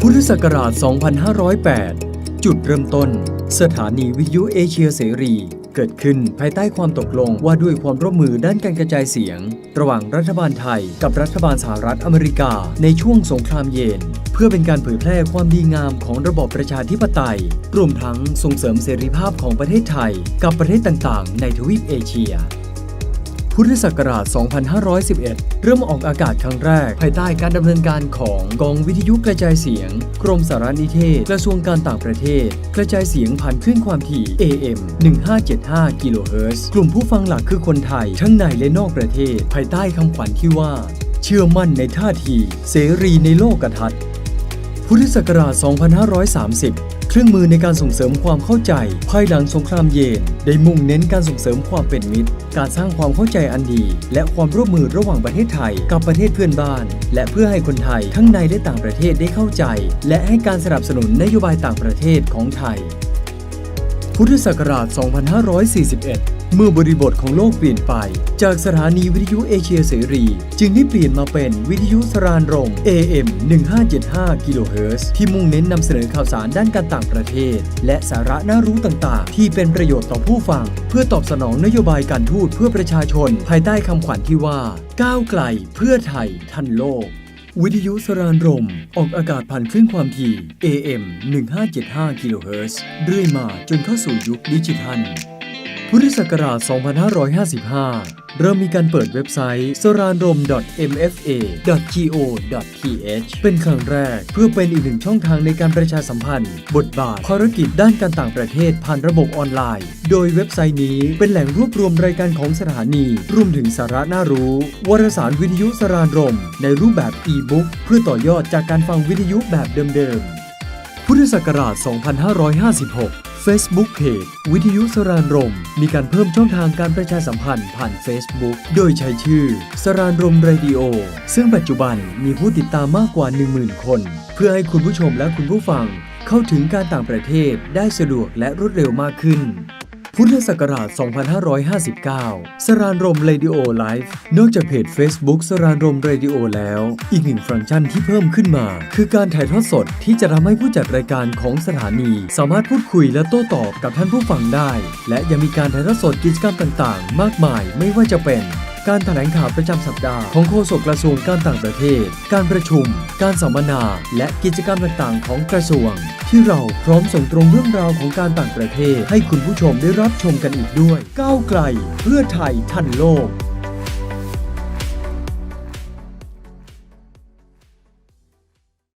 พุทธศักราช 2508 จุดเริ่มต้น สถานีวิทยุเอเชียเสรี เกิดขึ้นภายใต้ความตกลงว่าด้วยความร่วมมือด้านการกระจายเสียง ระหว่างรัฐบาลไทยกับรัฐบาลสหรัฐอเมริกาในช่วงสงครามเย็นเพื่อเป็นการเผยแพร่ความดีงามของระบอบประชาธิปไตย รวมทั้งส่งเสริมเสรีภาพของประเทศไทย กับประเทศต่างๆ ในทวีปเอเชีย พุทธศักราช 2511 เริ่มออกอากาศครั้งแรก ภายใต้การดำเนินการของกองวิทยุกระจายเสียง กรมสารนิเทศ กระทรวงการต่างประเทศ กระจายเสียงผ่านคลื่นความถี่ AM 1575 กิโลเฮิรตซ์กลุ่มผู้ฟังหลักคือคนไทย ทั้งในและนอกประเทศ ภายใต้คำขวัญที่ว่า เชื่อมั่นในท่าที เสรีในโลกทัศน์พุทธศักราช 2530 เครื่องมือในการส่งเสริมความเข้าใจ ภายหลังสงครามเย็นได้มุ่งเน้นการส่งเสริมความเป็นมิตร การสร้างความเข้าใจอันดี และความร่วมมือระหว่างประเทศไทยกับประเทศเพื่อนบ้าน และเพื่อให้คนไทยทั้งในและต่างประเทศได้เข้าใจ และให้การสนับสนุนนโยบายต่างประเทศของไทย พุทธศักราช 2541 เมื่อบริบทของโลกเปลี่ยนไป จากสถานีวิทยุเอเชียเสรี จึงได้เปลี่ยนมาเป็นวิทยุสรานรม AM 1575กิโลเฮิรตซ์ที่มุ่งเน้นนำเสนอข่าวสารด้านการต่างประเทศ และสาระน่ารู้ต่างๆ ที่เป็นประโยชน์ต่อผู้ฟัง เพื่อตอบสนองนโยบายการทูตเพื่อประชาชน ภายใต้คำขวัญที่ว่า ก้าวไกล เพื่อไทย ทันโลกวิทยุสรานรม ออกอากาศผ่านคลื่นความถี่ AM 1575กิโลเฮิรตซ์เรื่อยมาจนเข้าสู่ยุคดิจิทัล พุทธศักราช 2555 เริ่มมีการเปิดเว็บไซต์ s r a n r o m mfa.go.th เป็นครั้งแรกเพื่อเป็นอีกหนึ่งช่องทางในการประชาสัมพันธ์ บทบาทภารกิจด้านการต่างประเทศผ่านระบบออนไลน์ โดยเว็บไซต์นี้เป็นแหล่งรวบรวมรายการของสถานี รวมถึงสาระน่ารู้ วารสารวิทยุสรานรม ในรูปแบบอีบุ๊กเพื่อต่อยอดจากการฟังวิทยุแบบเดิมๆ พุทธศักราช 2556 Facebook Page วิทยุสรานรม มีการเพิ่มช่องทางการประชาสัมพันธ์ผ่าน Facebook โดยใช้ชื่อ สรานรมเรดิโอ ซึ่งปัจจุบันมีผู้ติดตามมากกว่า 10,000 คน เพื่อให้คุณผู้ชมและคุณผู้ฟัง เข้าถึงการต่างประเทศได้สะดวกและรวดเร็วมากขึ้น พุทธศักราช 2559 สรานรมเรดิโอไลฟ์นอกจากเพจ Facebook สรานรมเรดิโอแล้ว อีกหนึ่งฟังก์ชันที่เพิ่มขึ้นมา คือการถ่ายทอดสดที่จะทำให้ผู้จัดรายการของสถานี สามารถพูดคุยและโต้ตอบกับท่านผู้ฟังได้ และยังมีการถ่ายทอดสดกิจกรรมต่าง ๆ มากมายไม่ว่าจะเป็น การแถลงข่าวประจำสัปดาห์ของโฆษกกระทรวงการต่างประเทศ การประชุม การสัมมนา และกิจกรรมต่างๆ ของกระทรวง ที่เราพร้อมส่งตรงเรื่องราวของการต่างประเทศ ให้คุณผู้ชมได้รับชมกันอีกด้วย ก้าวไกล เพื่อไทยทันโลก